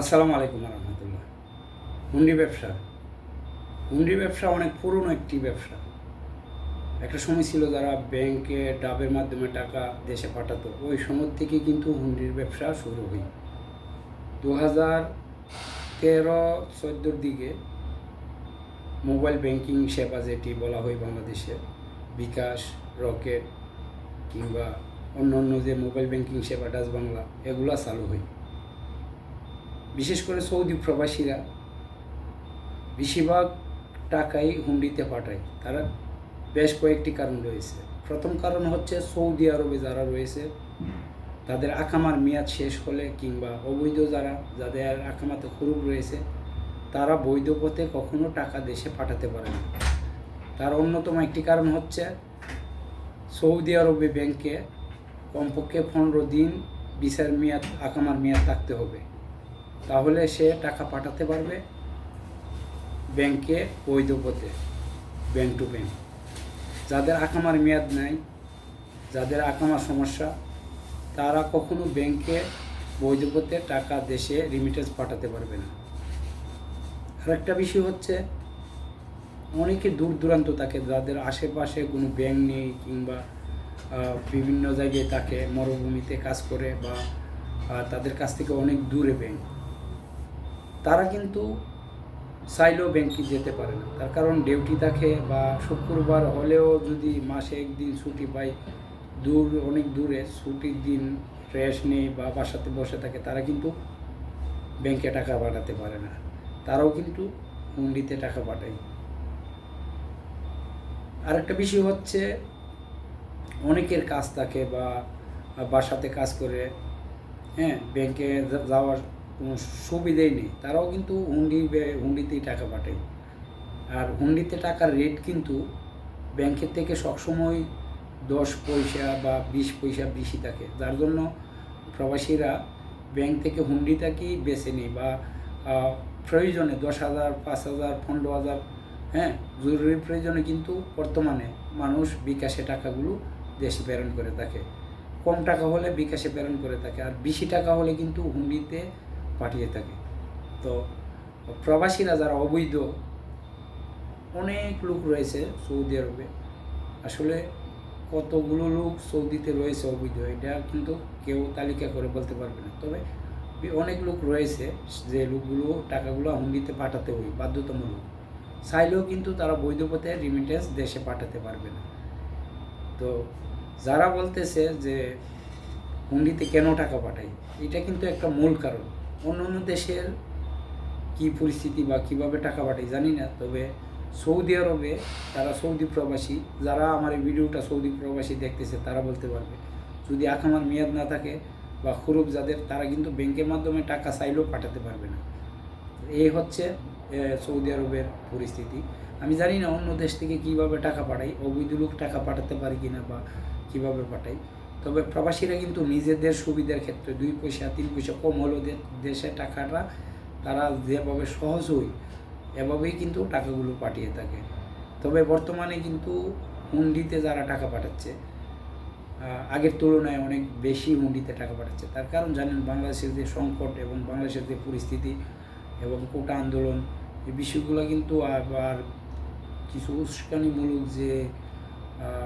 আসসালামু আলাইকুম রহমতুল্লাহ। হুন্ডি ব্যবসা। হুন্ডি ব্যবসা অনেক পুরনো একটি ব্যবসা। একটা সময় ছিল যারা ব্যাংকে ডাবের মাধ্যমে টাকা দেশে পাঠাতো। ওই সময় থেকে কিন্তু হুন্ডির ব্যবসা শুরু হয়। দু হাজার তেরো চোদ্দোর দিকে মোবাইল ব্যাংকিং সেবা যেটি বলা হয় বাংলাদেশে, বিকাশ, রকেট কিংবা অন্য অন্য যে মোবাইল ব্যাংকিং সেবা, ডাচ বাংলা, এগুলা চালু হয়। বিশেষ করে সৌদি প্রবাসীরা বেশিরভাগ টাকাই হুন্ডিতে পাঠায়। তারা বেশ কয়েকটি কারণ রয়েছে। প্রথম কারণ হচ্ছে সৌদি আরবে যারা রয়েছে, তাদের আকামার মেয়াদ শেষ হলে কিংবা অবৈধ যারা, যাদের আকামাতে হরুপ রয়েছে, তারা বৈধ পথে কখনো টাকা দেশে পাঠাতে পারে না। তার অন্যতম একটি কারণ হচ্ছে সৌদি আরবে ব্যাংকে কমপক্ষে পনেরো দিন ভিসার মেয়াদ, আকামার মেয়াদ থাকতে হবে। তাহলে সে টাকা পাঠাতে পারবে ব্যাংকে বৈধ পথে ব্যাংক টু ব্যাংক যাদের আকামার মেয়াদ নাই, যাদের আকামার সমস্যা, তারা কখনো ব্যাংকে বৈধ পথে টাকা দেশে রিমিটেন্স পাঠাতে পারবে না। আরেকটা বিষয় হচ্ছে, অনেকে দূর দূরান্ত থাকে, যাদের আশেপাশে কোনো ব্যাংক নেই কিংবা বিভিন্ন জায়গায় তাকে মরুভূমিতে কাজ করে বা তাদের কাছ থেকে অনেক দূরে ব্যাংক তারা কিন্তু চাইলেও ব্যাংকে যেতে পারে না। তার কারণ ডিউটি থাকে বা শুক্রবার হলেও যদি মাসে একদিন ছুটি পায় দূর, অনেক দূরে ছুটির দিন রেস্ট নেই বা বাসাতে বসে থাকে, তারা কিন্তু ব্যাংকে টাকা পাঠাতে পারে না। তারাও কিন্তু হুন্ডিতে টাকা পাঠায়। আরেকটা বিষয় হচ্ছে, অনেকের কাজ থাকে বা বাসাতে কাজ করে হ্যাঁ ব্যাংকে যাওয়ার কোনো সুবিধাই নেই। তারাও কিন্তু হুন্ডি হুন্ডিতেই টাকা পাঠায়। আর হুন্ডিতে টাকার রেট কিন্তু ব্যাংকের থেকে সবসময় দশ পয়সা বা বিশ পয়সা বেশি থাকে। যার জন্য প্রবাসীরা ব্যাংক থেকে হুন্ডিটাকেই বেছে নেই বা প্রয়োজনে দশ হাজার, পাঁচ হাজার, পনেরো হাজার হ্যাঁ জরুরি প্রয়োজনে কিন্তু বর্তমানে মানুষ বিকাশে টাকাগুলো দেশে প্রেরণ করে থাকে। কম টাকা হলে বিকাশে প্রেরণ করে থাকে। আর বেশি টাকা হলে কিন্তু হুন্ডিতে পাঠিয়ে থাকে। তো প্রবাসীরা যারা অবৈধ, অনেক লোক রয়েছে সৌদি আরবে। আসলে কতগুলো লোক সৌদিতে রয়েছে অবৈধ, এটা কিন্তু কেউ তালিকা করে বলতে পারবে না। তবে অনেক লোক রয়েছে যে লোকগুলো টাকাগুলো হুন্ডিতে পাঠাতে হয় বাধ্যতামূলক। চাইলেও কিন্তু তারা বৈধ পথে রিমিটেন্স দেশে পাঠাতে পারবে না। তো যারা বলতেছে যে হুন্ডিতে কেন টাকা পাঠাই এটা কিন্তু একটা মূল কারণ। অন্য অন্য দেশের কী পরিস্থিতি বা কীভাবে টাকা পাঠাই জানি না, তবে সৌদি আরবে তারা সৌদি প্রবাসী, যারা আমার এই ভিডিওটা সৌদি প্রবাসী দেখতেছে, তারা বলতে পারবে, যদি আকামার মেয়াদ না থাকে বা খুরুপ যাদের, তারা কিন্তু ব্যাংকের মাধ্যমে টাকা চাইলেও পাঠাতে পারবে না। এই হচ্ছে সৌদি আরবের পরিস্থিতি। আমি জানি না অন্য দেশ থেকে কীভাবে টাকা পাঠাই অবৈধ লোক টাকা পাঠাতে পারি কিনা বা কীভাবে পাঠাই তবে প্রবাসীরা কিন্তু নিজেদের সুবিধার ক্ষেত্রে দুই পয়সা, তিন পয়সা কম হলেও দেশে টাকাটা, তারা যেভাবে সহজ হয়, এভাবেই কিন্তু টাকাগুলো পাঠিয়ে থাকে। তবে বর্তমানে কিন্তু হুন্ডিতে যারা টাকা পাঠাচ্ছে আগের তুলনায় অনেক বেশি হুন্ডিতে টাকা পাঠাচ্ছে। তার কারণ জানেন, বাংলাদেশের যে সংকট এবং বাংলাদেশের যে পরিস্থিতি এবং কোটা আন্দোলন, এই বিষয়গুলো কিন্তু আবার কিছু উস্কানিমূলক যে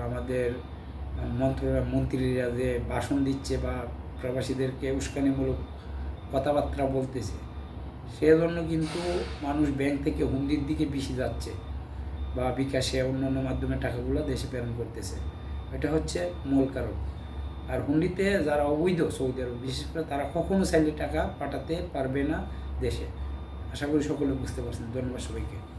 আমাদের মন্ত্র, মন্ত্রীরা যে ভাষণ দিচ্ছে বা প্রবাসীদেরকে উস্কানিমূলক কথাবার্তা বলতেছে, সেজন্য কিন্তু মানুষ ব্যাংক থেকে হুন্ডির দিকে বেশি যাচ্ছে বা বিকাশে অন্য অন্য মাধ্যমে টাকাগুলো দেশে প্রেরণ করতেছে। এটা হচ্ছে মূল কারণ। আর হুন্ডিতে যারা অবৈধ সৌদি আরব, বিশেষ করে তারা কখনো চাইলে টাকা পাঠাতে পারবে না দেশে। আশা করি সকলে বুঝতে পারছেন। ধন্যবাদ সবাইকে।